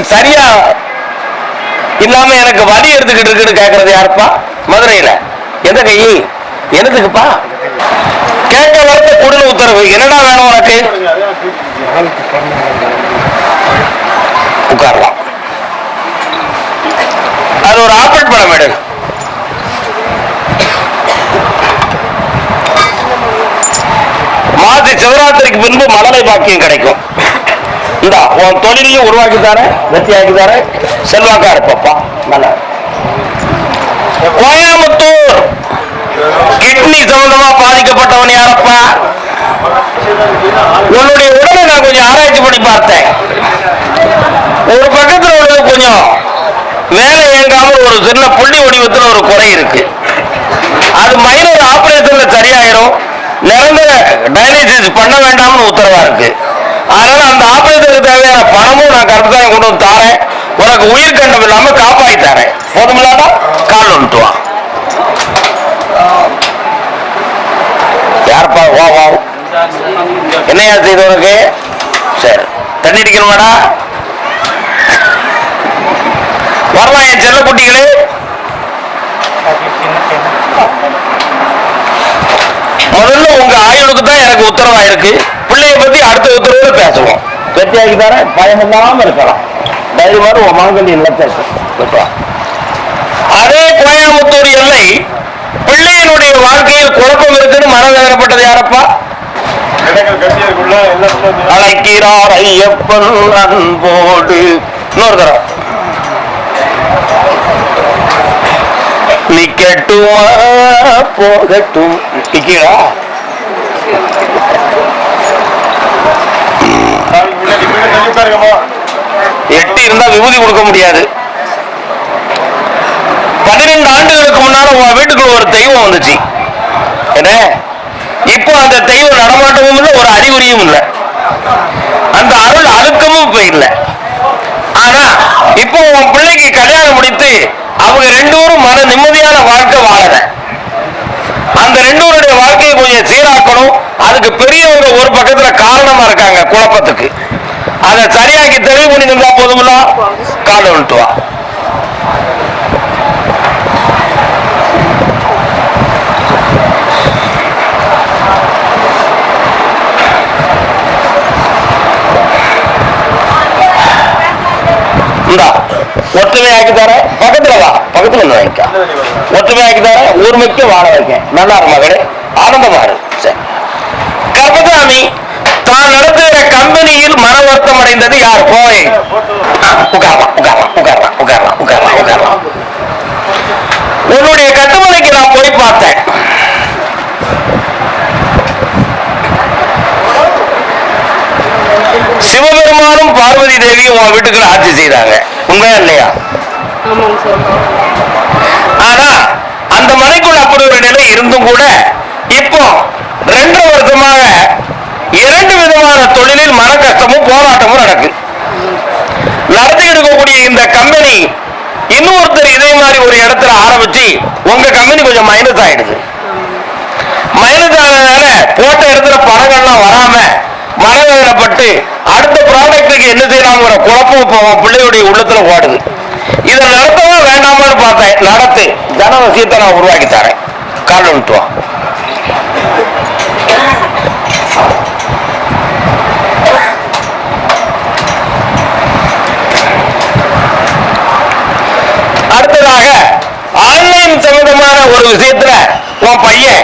சரியா? இல்லாம எனக்கு வழி எடுத்துக்கிட்டு இருக்குன்னு கேக்குறது யாருப்பா? மதுரையில. எந்த கை? என்னதுக்குப்பா? கேட்க வரத்த குடில் உத்தரவு. என்னடா வேணும் உனக்கு? உட்காரலாம். அது ஒரு ஆப்பிள் படம் மேடம் மாசி சிவராத்திரிக்கு பின்பு மணலை பாக்கியம் கிடைக்கும். இந்த உன் தொழிலையும் உருவாக்கி தரேன் வெற்றியாக்கி தரேன் செல்வாக்கா இருப்பப்பா நல்லா. கோயம்புத்தூர். கிட்னி சம்பந்தமா பாதிக்கப்பட்டவன் யாரப்பா? உன்னுடைய உடலை நான் கொஞ்சம் ஆராய்ச்சி பண்ணி பார்த்தேன். ஒரு பக்கத்துல உள்ளது கொஞ்சம் வேலை இயங்காம ஒரு சின்ன புள்ளி வடிவத்தில் ஒரு குறை இருக்கு. அது மைனர் ஆபரேஷன்ல சரியாயிரும். நிரந்தர டயாலிசிஸ் பண்ண வேண்டாம்னு உத்தரவா இருக்கு. அதனால அந்த ஆபரேஷனுக்கு தேவையான பணமும் நான் கருத்தாயம் கொண்டு வந்து தாரேன். உனக்கு உயிர் கண்டம் இல்லாம காப்பாத்தி தரேன். போதுமில்லாட்டா கால் வந்துட்டு யார்ப்பா யாருப்பா? வா வா. என்னையா செய்து உனக்கு? சரி. தண்ணி அடிக்கணுமாடா? வரலாம் என் செல்ல குட்டிகளே. முதல்ல உங்க ஆயுளுக்கு தான் எனக்கு உத்தரவா இருக்கு பிள்ளைய பத்தி அடுத்த உத்தரவுல பேசுவோம் வெற்றியாக்கி தர பயம் இல்லாம இருக்கலாம் தைரியமாக உன் மகன்கள் இல்லத்தை அதே கோயம்புத்தூர் எல்லை பிள்ளையினுடைய வாழ்க்கையில் குழப்பம் இருக்குன்னு மனவேதனைப்பட்டது யாரப்பா அழைக்கிறார் ஐயப்பன் அன்போடு இன்னொரு தரம் நிக்கட்டுமா போகட்டும் நிக்கிறா எட்டு இருந்தா விபூதி கொடுக்க முடியாது. பன்னிரெண்டு ஆண்டுகளுக்கு முன்னால உன் வீட்டுக்குள்ள ஒரு தெய்வம் வந்துச்சு. என்ன? இப்போ அந்த தெய்வம் நடமாட்டமும் இல்லை ஒரு அறிகுறியும் இல்லை. அந்த அருள் அழுக்கமும் இப்ப இல்லை ஆனா இப்போ உன் பிள்ளைக்கு கல்யாணம் முடித்து அவங்க ரெண்டு பேரும் மன நிம்மதியான வாழ்க்கை வாழற. அந்த ரெண்டு பேருடைய வாழ்க்கையை கொஞ்சம் சீராக்கணும். அதுக்கு பெரியவங்க ஒரு பக்கத்துல காரணமா இருக்காங்க குழப்பத்துக்கு. அதை சரியாக்கி தெளிவு பண்ணி நின்றா போதுமில்ல காலை விட்டு வா. ஒற்றுமையாக்கி பக்கத்துல வா. பக்கத்துல வந்து ஒற்றுமையாக்கி தரேன். ஊர்மைக்கு வாழ வைக்கேன். நல்லா இரு மகளே ஆனந்தமா இரு. சரி. தான் நடத்துகிற கம்பெனி மன வருத்தம் அடைந்தது யார்? போய். உட்காரலாம் உட்காரலாம் உட்காரலாம் உட்காரலாம் உட்காரலாம் உட்காரலாம் உன்னுடைய கட்டுமனைக்கு நான் போய் பார்த்தேன். சிவபெருமானும் பார்வதி தேவியும் உன் வீட்டுக்குள்ள ஆட்சி செய்தாங்க. உண்மையா இல்லையா? ஆனா அந்த மனைக்குள்ள அப்படி ஒரு நிலை இருந்தும் கூட இப்போ ரெண்டு வருஷமாக இரண்டு விதமான தொழிலில் மன கஷ்டமும் போராட்டமும் நடக்கு. நடத்தி எடுக்கக்கூடிய இந்த கம்பெனி இன்னொருத்தர் இதே மாதிரி ஒரு இடத்துல ஆரம்பிச்சு உங்க கம்பெனி கொஞ்சம் மைனஸ் ஆயிடுது. மைனஸ் ஆனதுனால போட்ட இடத்துல பணங்கள்லாம் வராம மனவேதனைப்பட்டு அடுத்த ப்ராடக்ட்டுக்கு என்ன செய்யலாம்ங்கிற குழப்பம் இப்போ பிள்ளையுடைய உள்ளத்துல ஓடுது. இதை நடத்தவா வேண்டாமான்னு பார்த்தேன். நடத்து. ஜனவசியத்தை நான் உருவாக்கி தரேன். கால் விட்டு வா அடுத்ததாக ஆன்லைன் சம்பந்தமான ஒரு விஷயத்துல உன் பையன்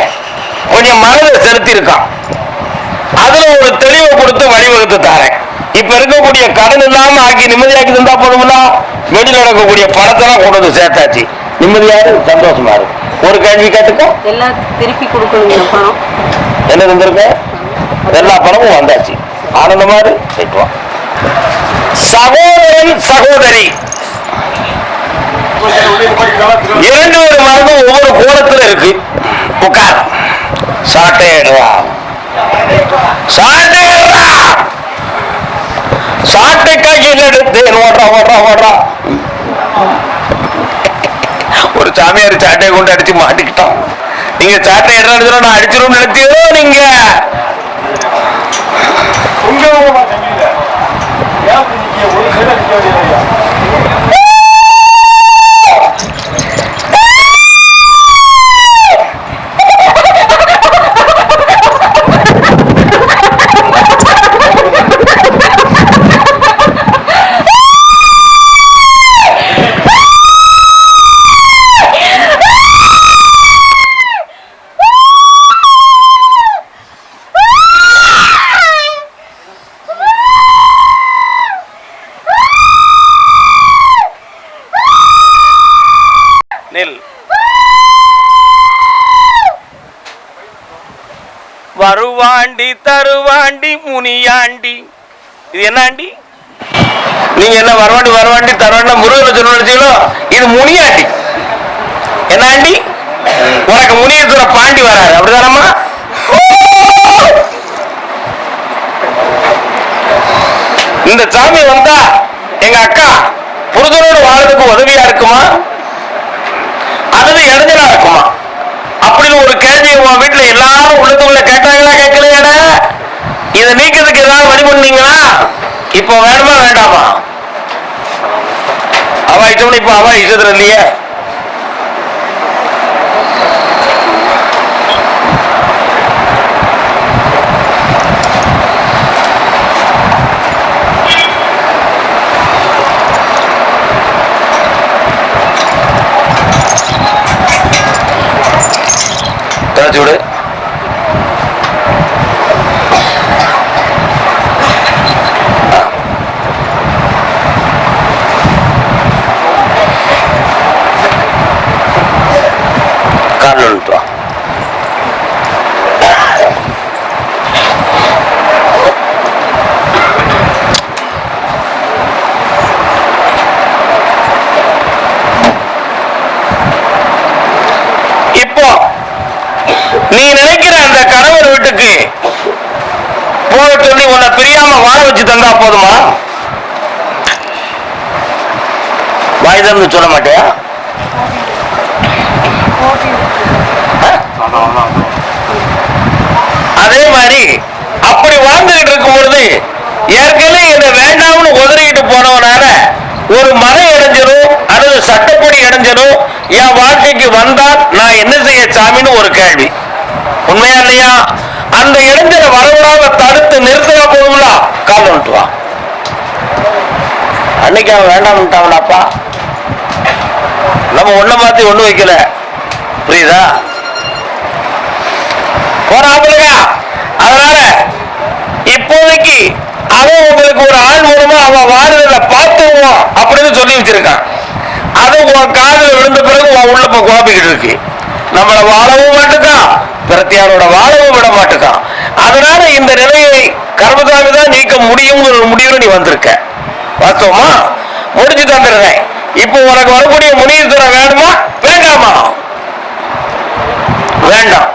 கொஞ்சம் மனதை செலுத்தி இருக்கான் அதுல ஒரு தெளிவை கொடுத்து தாரேன் இப்ப இருக்கக்கூடிய கடன் இல்லாம ஆக்கி நிம்மதியாக்கி தந்தா போதும்ல? வெளியில நடக்கக்கூடிய பணத்தெல்லாம் கொண்டு வந்து சேர்த்தாச்சு. நிம்மதியாரு சந்தோஷமா இருக்கு ஒரு கேள்வி கேட்டுக்க. எல்லாம் திருப்பி கொடுக்கணுங்க பணம். என்ன தந்திருக்க? எல்லா பணமும் வந்தாச்சு. ஆனந்தமா இரு போயிட்டு வா. சகோதரன் சகோதரி. இரண்டு ஒரு ஒவ்வொரு கோணத்துல இருக்கு? உட்கார். சாட்டை சாட்டை கையில் எடுத்து ஓடுறா ஓடுறா ஓடுறா. ஒரு சாமியார் சாட்டையை கொண்டு அடிச்சு மாட்டிக்கிட்டோம் நீங்க சாட்டை எடுறா நான் அடிச்சிடும் நினைச்சதோ நீங்க? நெல் வருவாண்டி தருவாண்டி முனியாண்டி. இது என்ன ஆண்டி நீங்க என்ன வருவாண்டி வருவாண்டி தருவாண்டி முருகன் சொன்னீங்களோ இது முனியாண்டி. என்ன ஆண்டி உனக்கு முனியத்துல பாண்டி வராது அப்படிதானம்மா? இந்த சாமி வந்தா எங்க அக்கா புருஷனோடு வாழ்றதுக்கு உதவியா இருக்குமா? அல்லது இடைஞ்சலா இருக்குமா? அப்படின்னு ஒரு கேள்வி உன் வீட்டுல எல்லாரும் உள்ளதுக்குள்ள கேட்டாங்களா கேட்கலையாட? இதை நீக்கிறதுக்கு ஏதாவது வழி பண்ணீங்களா? இப்போ வேணுமா வேண்டாமா? அவ இஷ்டம் இப்போ அவ இஷ்டத்துல இல்லையே. போக சொல்லி உன்னை பிரியாம வாழ வச்சு தந்தா போதுமா? வாய் சொல்ல மாட்டியா? அதே மாதிரி அப்படி வாழ்ந்துகிட்டு இருக்கும் பொழுது ஏற்கனவே என்னை வேண்டாம்னு உதறிக்கிட்டு போனவனால ஒரு மலை இடைஞ்சலும் அல்லது சட்டப்படி இடைஞ்சலும் என் வாழ்க்கைக்கு வந்தால் நான் என்ன செய்ய சாமின்னு ஒரு கேள்வி. உண்மையா இல்லையா? அந்த இடத்துல வரவிடாம தடுத்து நிறுத்தினா போதுங்களா கால் வந்துட்டுவா அன்னைக்கு அவன் வேண்டாம்ட்டாங்களாப்பா நம்ம ஒண்ண மாத்தி ஒண்ணு வைக்கல. புரியுதா? போறாப்புலங்க அதனால இப்போதைக்கு அவன் உங்களுக்கு ஒரு ஆள் மூலமா அவன் வாழ்றத பார்த்துருவான் அப்படின்னு சொல்லி வச்சிருக்கான். அது உன் காதுல விழுந்த பிறகு உன் உள்ள இப்ப குழப்பிக்கிட்டு இருக்கு. நம்மளை வாழவும் மாட்டுக்கான். பிரத்தியாரோட வாழவும் விட மாட்டுக்கான் அதனால இந்த நிலையை கர்மசாமி தான் நீக்க முடியுங்கிற ஒரு முடிவுல நீ வந்திருக்க. வாஸ்தவமா? முடிச்சு தந்துடுறேன் இப்போ உனக்கு வரக்கூடிய முனீஸ்வரன் வேணுமா? வேண்டாமா? வேண்டாம்?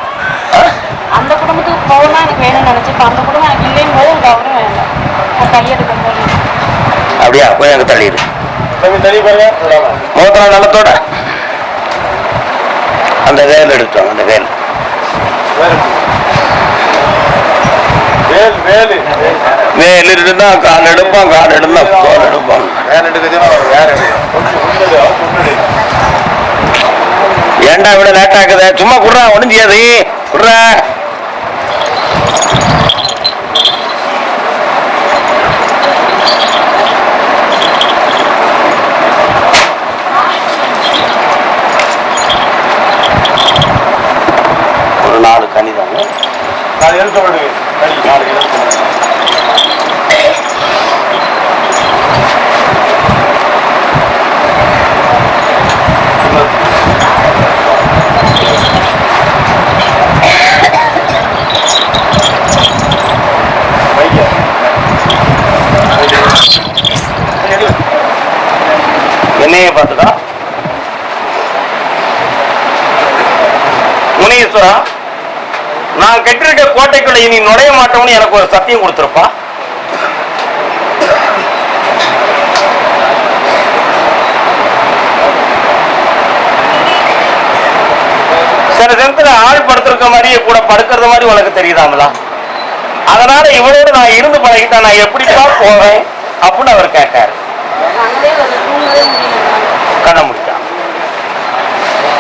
அந்த குடும்பத்துக்கு போகணும் எனக்கு வேணும்னு நினைச்சப்ப அந்த குடும்பம் எனக்கு இல்லைன்னு போது எனக்கு அவரும் வேண்டாம். கையெடுக்க அப்படியா? போய் அங்க தள்ளிடு. முகத்துல நலத்தோட. அந்த வேல் எடுத்தோம் அந்த வேல். வேல் இருந்தா கால் எடுப்பான் கால் எடுந்தா தோல் எடுப்பான் ஏண்டா எடுக்குதுன்னா வேற ஏன்டா விட லேட் ஆகுது? சும்மா குடுறா ஒண்ணு செய்யாது. குடுறா. முனீஸ்வரா நான் கட்டிருக்க கோட்டைக்குள்ள இனி நுழைய மாட்டோம்னு எனக்கு ஒரு சத்தியம் கொடுத்துருப்பா. சில நேரத்துல ஆள் படுத்திருக்க மாதிரியே கூட படுக்கிறது மாதிரி உனக்கு தெரியுதாங்களா அதனால இவரோட நான் இருந்து பழகிட்டா நான் எப்படிப்பா போவேன் அப்படின்னு அவர் கேட்டார். கண்ண முடிச்சான்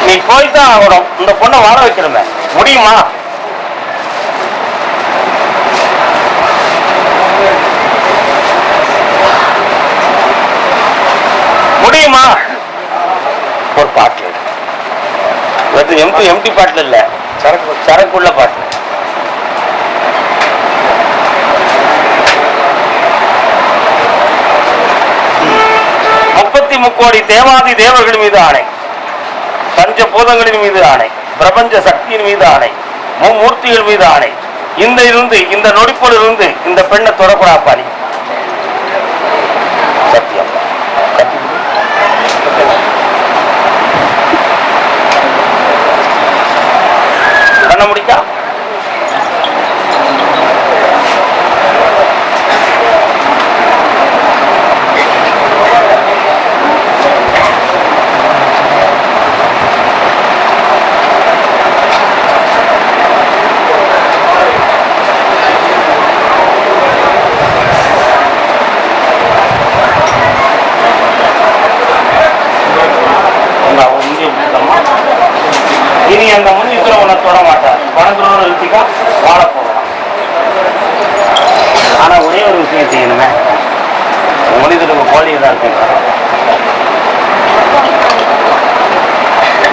நீ போய்தான் ஆகணும். இந்த பொண்ணை வாழ வைக்கிறேன் முடியுமா? முடியுமா? ஒரு பாட்டு அது எம்டி எம்டி பாட்டுல இல்ல. சரக்கு சரக்குள்ள பாட்டு. முப்பத்தி முக்கோடி தேவாதி தேவர்கள் மீது ஆணை. பஞ்ச பூதங்களின் மீது ஆணை. பிரபஞ்ச சக்தியின் மீது ஆணை மும்மூர்த்திகள் மீது ஆணை. இந்த இருந்து இந்த நொடிப்போல் இருந்து இந்த பெண்ணை தொடக்கூடாப்பா நீ சத்தியம். பண்ண முடிக்கா உங்க அவ முந்தி விட்டுட்டோமா? இனி அந்த முன்னித்துல உன்னை தொட மாட்டார். வணங்குறவன் நிறுத்திக்கா வாழ போகலாம் ஆனா ஒரே ஒரு விஷயம் செய்யணுமே. மனிதனுக்கு கோழி தான்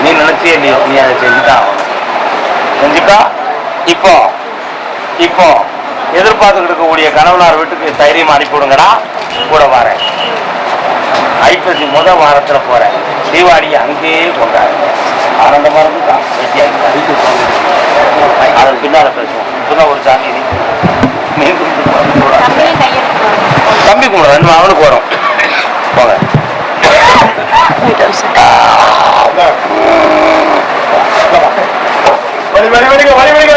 நீ நினைச்சே நீ நீ அதை செஞ்சுதான் செஞ்சுட்டா? இப்போ. இப்போ. எதிர்பார்த்துக்கிட்டு இருக்கக்கூடிய கணவனார் வீட்டுக்கு தைரியமா அனுப்பிவிடுங்கடா. கூட வரேன். ஐப்பசி முத வாரத்துல போறேன். தீபாவளி அங்கேயே கொண்டாடுங்க. ஆனந்தமா இருக்குதா அதன் பின்னால பேசுவோம். இப்பதான் ஒரு சாமி. மீண்டும் கூட. தம்பி கும்பிட ரெண்டு அவனுக்கு வரும். போங்க வழி வழி வழிங்க வழி வழிங்க